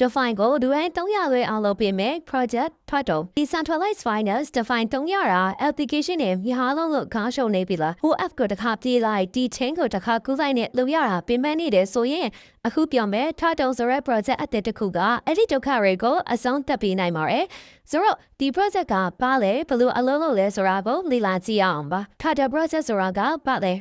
define ကိုဒူအန်300လွဲအောင်လုပ်ပေးမယ် project title decentralized finance define 300ရာ application နဲ့မြန်မာလုံးလို့ခေါင်းရှုံနေပြီလား OF ကိုတစ်ခါပြေးလိုက် D chain ကိုတစ်ခါကူးလိုက်နဲ့လုပ်ရတာပြင်ပန်းနေတယ်ဆိုရင်အခုပြောမယ် title ဆိုတဲ့ project အသစ်တစ်ခုကအဲ့ဒီဒုက္ခတွေကိုအဆုံးသတ်ပေးနိုင်ပါတယ်ဆိုတော့ဒီ project ကပါလေဘယ်လိုအလုပ်လုပ်လဲဆိုတာကိုလေ့လာကြည့်အောင်ပါ title project ဆိုတာကပါလေ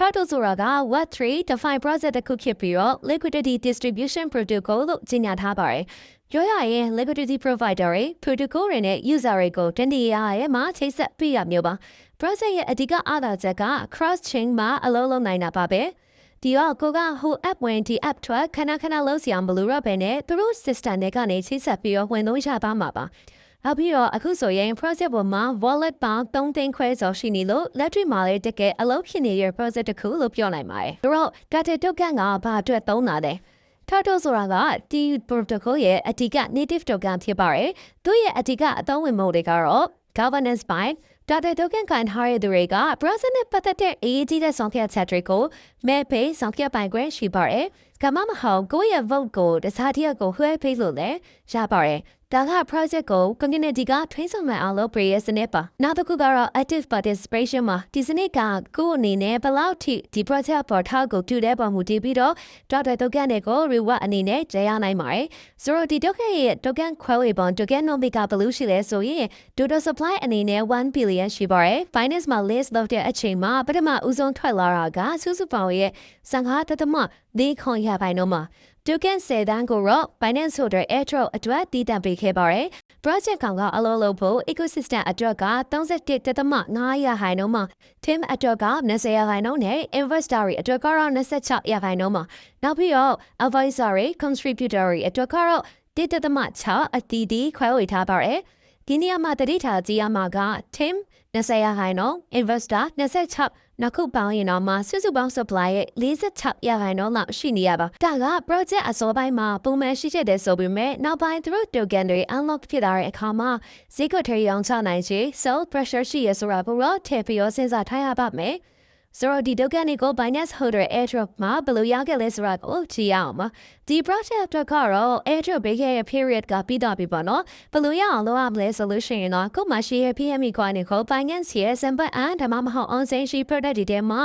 Turtle ဆိုတာက Web3 define project တစ်ခုဖြစ်ပြီးတော့ liquidity distribution protocol လို့ကြေညာထားပါတယ်။ပြောရရင် liquidity provider တွေ protocol တွေနဲ့ user တွေကိုတနေရာရဲ့မှာချိတ်ဆက်ပြရမျိုးပါ။ project ရဲ့အဓိကအားသာချက်က cross chain မှာအလုံးလုံးနိုင်တာပါပဲ။ဒီတော့ကိုကဟို app ဝင်ဒီ app ထွက်ခဏခဏလုံးစီအောင်ဘလို့ရပဲနဲ့သူတို့ system တွေကနေချိတ်ဆက်ပြီးတော့ဝင်လို့ရပါမှာပါ။ နောက်ပြီးတော့အခုဆိုရင် project ပေါ်မှာ wallet ပေါင်း3သိန်းခွဲကျော်ရှိနေလို့လက်တွေ့မှာလည်းတကယ်အလုပ်ဖြစ်နေတဲ့ project တစ်ခုလို့ပြောနိုင်ပါတယ်။ဒါတော့ data token ကဘာအတွက်သုံးတာလဲ။ Turtle ဆိုတာကဒီ protocol ရဲ့အဓိက native token ဖြစ်ပါတယ်။သူ့ရဲ့အဓိကအသုံးဝင်မှုတွေကတော့ governance by data token ခံထားရတဲ့သူတွေက browser နဲ့ပတ်သက်တဲ့အရေးကြီးတဲ့ဆောင်ဖြတ်ချက်တွေကိုမဲ့ဖေးဆောင်ဖြတ်ပိုင်ခွင့်ရှိပါတယ်။ ကမ္မမဟုတ်ကိုယ့်ရဲ့ vote ကိုတခြားတစ်ယောက်ကိုလွှဲပေးလို့လည်းရပါတယ်။ဒါက project ကို community ကထွင်းဆောင်မှန်အောင်လုပ်ပေးရစနစ်ပါနောက်တစ်ခုကတော့ active participation မှာဒီစနစ်ကကိုယ့်အနေနဲ့ဘယ်လောက်ထိဒီ project ပေါ်ထောက်ကိုတူတဲ့ပုံမူတည်ပြီးတော့ data token တွေကို reward အနေနဲ့ကြေရနိုင်ပါတယ်ဆိုတော့ဒီ token ရဲ့ token ခွဲဝေပုံ token number ကဘယ်လိုရှိလဲဆိုရင် total supply အနေနဲ့1 billion ရှိပါတယ် finance မှာ list လုပ်တဲ့အချိန်မှာပထမဦးဆုံးထွက်လာတာကစုစုပေါင်းရဲ့55.4ခွန်ရပိုင်းတော့မှာ token 10တန်းကိုတော့ Binance ဆိုတဲ့ airdrop အတွက်တည်တံ့ပေးခဲ့ပါတယ်။ project ကောင်ကအလုပ်လုပ်ဖို့ ecosystem အတွက်က31.5ရာခိုင်နှုန်းမှာ team အတွက်က20ရာခိုင်နှုန်းနဲ့ investor တွေအတွက်ကတော့26ရာခိုင်နှုန်းမှာနောက်ပြီးတော့ advisor တွေ contributor တွေအတွက်ကတော့1.6အတီးတီးခွဲဝေထားပါတယ်။ ဒီနေရာမှာတတိထားကြည့်ရမှာက team 20ရာခိုင်နှုန်း investor 26နောက်ခုပေါင်းရင်တော့မှစုစုပေါင်း supply ရဲ့46ရာခိုင်နှုန်းလောက်ရှိနေရပါဒါက project အစောပိုင်းမှာပုံမှန်ရှိချက်တဲ့ဆိုပေမဲ့နောက်ပိုင်းသူတို့ token တွေ unlock ဖြစ်လာတဲ့အခါမှာဈေးကွက်ထဲရောင်းချနိုင်ချေ sell pressure ရှိရဆိုတာကိုတော့ထည့်ပြီးတော့စဉ်းစားထားရပါမယ် ဆိုတော့ဒီ token တွေကို Binance Holder Airdrop မှာဘယ်လိုရခဲ့လဲဆိုတာကိုကြည့်ရအောင်ပါဒီ project အတွက်ကတော့ Airdrop ပေးခဲ့တဲ့ period ကပြီးတော့ပြီပေါ့နော်ဘယ်လိုရအောင်လုပ်ရမလဲဆိုလို့ရှိရင်တော့ကိုမှရှိရဲ့ PME coin ကို Binance ရဲ့ sample and ဒါမှမဟုတ် on chain ရှိ product တွေထဲမှာ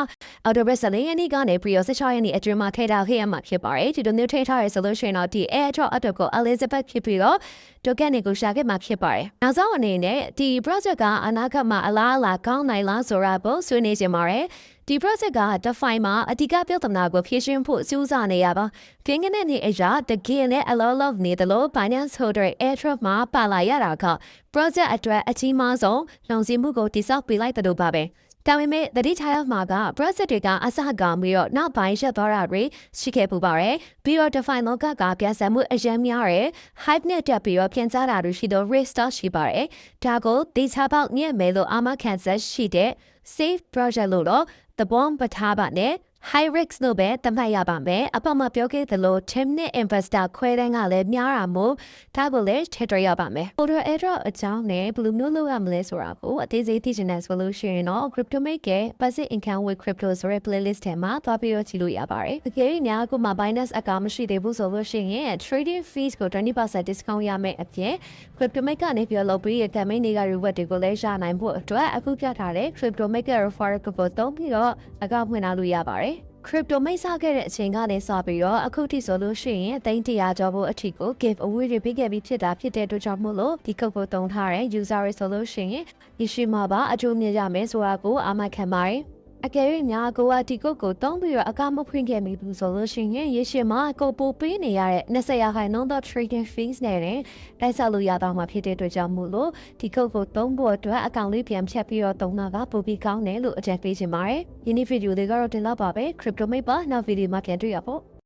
October 14ရက်နေ့ကနေ pre 16ရက်နေ့အတွင်းမှာထည့်ထားခဲ့ရမှာဖြစ်ပါတယ်ဒီလိုမျိုးထည့်ထားရဆိုလို့ရှိရင်တော့ဒီ Airdrop အတွက်ကို Elizabeth ဖြစ်ပြီးတော့ token တွေကိုရှာခဲ့မှာဖြစ်ပါတယ်နောက်ဆုံးအနေနဲ့ဒီ project ကအနာဂတ်မှာအလားအလာကောင်းနိုင်လားဆိုတာကိုဆွေးနွေးကြပါမယ် ဒီ project က define မှာအဓိကပြဿနာကိုဖြေရှင်းဖို့စူးစမ်းနေရပါ။ကင်းကနေနေအရာတကယ်နဲ့အလောလောနေတယ်လို့ Binance Holder Airdrop မှာပါလာရတာက project အတွက်အကြီးမားဆုံးလုံခြုံမှုကိုတိစောက်ပေးလိုက်တဲ့လို့ပါပဲ။ဒါပေမဲ့တတိထားရမှာက project တွေကအစကောင်ပြီးတော့နောက်ပိုင်းရက်သွားတာတွေရှိခဲ့ပူပါတယ်။ပြီးတော့ define လောကကပြန်ဆံမှုအရင်များရယ် hype နဲ့တက်ပြီးတော့ပြန်စားတာတွေရှိတော့ restart ရှိပါတယ်။ဒါကိုဒေချာပေါက်ညက်မဲလို့အာမခံဆက်ရှိတဲ့ safe project လို့တော့သဘောမထားပါနဲ့ high risk လို့ပဲသတ်မှတ်ရပါမယ်အပေါ်မှာပြောခဲ့သလို team နဲ့ investor ခွဲတန်းကလည်းများတာမို့ဒါကိုလည်းထည့်တွေ့ရပါမယ် order airdrop အကြောင်းနဲ့ဘယ်လိုမျိုးလုပ်ရမလဲဆိုတာကိုအသေးစိတ်သိချင်တဲ့ဆိုလို့ရှိရင်တော့ crypto make ရဲ့ passive income with crypto ဆိုတဲ့ playlist ထဲမှာသွားပြီးတော့ကြည့်လို့ရပါတယ်တကယ်လို့များကိုမှ Binance account မရှိသေးဘူးဆိုလို့ရှိရင် trading fees ကို20% discount ရမယ်အပြင် crypto make ကနေပြီးတော့လုပ်ပြီးရ campaign တွေက reward တွေကိုလည်းရနိုင်ဖို့အတွက်အခုပြထားတဲ့ crypto make referral code ကိုသုံးပြီးတော့ account ဖွင့်ထားလို့ရပါတယ် crypto မိတ်ဆက်ခဲ့တဲ့အချိန်ကနေစပြီးတော့အခုထိဆိုလို့ရှိရင်သိန်း100ကျော်ဖို့အထိကို give away တွေပေးခဲ့ပြီးဖြစ်တာဖြစ်တဲ့အတွက်ကြောင့်မို့လို့ဒီကုတ်ကိုတုံထားတဲ့ user တွေဆိုလို့ရှိရင်ဒီရှိမှာပါအကျိုးမြင်ရမယ်ဆိုတာကိုအာမခံပါတယ် အကယ်၍များကိုကဒီကုတ်ကိုတုံးပြီးတော့အကမဖွင့်ခဲ့မိဘူးဆိုလို့ရှိရင်ရေရှည်မှာကိုပိုပေးနေရတဲ့20ရာခိုင်နှုန်းသော trading fees နဲ့တိုက်ဆက်လို့ရတော့မှာဖြစ်တဲ့အတွက်ကြောင့်မို့လို့ဒီကုတ်ကိုတုံးဖို့အတွက်အကောင့်လေးပြန်ဖြတ်ပြီးတော့တုံးတာကပိုပြီးကောင်းတယ်လို့အကြံပေးချင်ပါတယ်။ယနေ့ဗီဒီယိုလေးကတော့တင်တော့ပါပဲ crypto mate ပါနောက်ဗီဒီယိုမှာပြန်တွေ့ရဖို့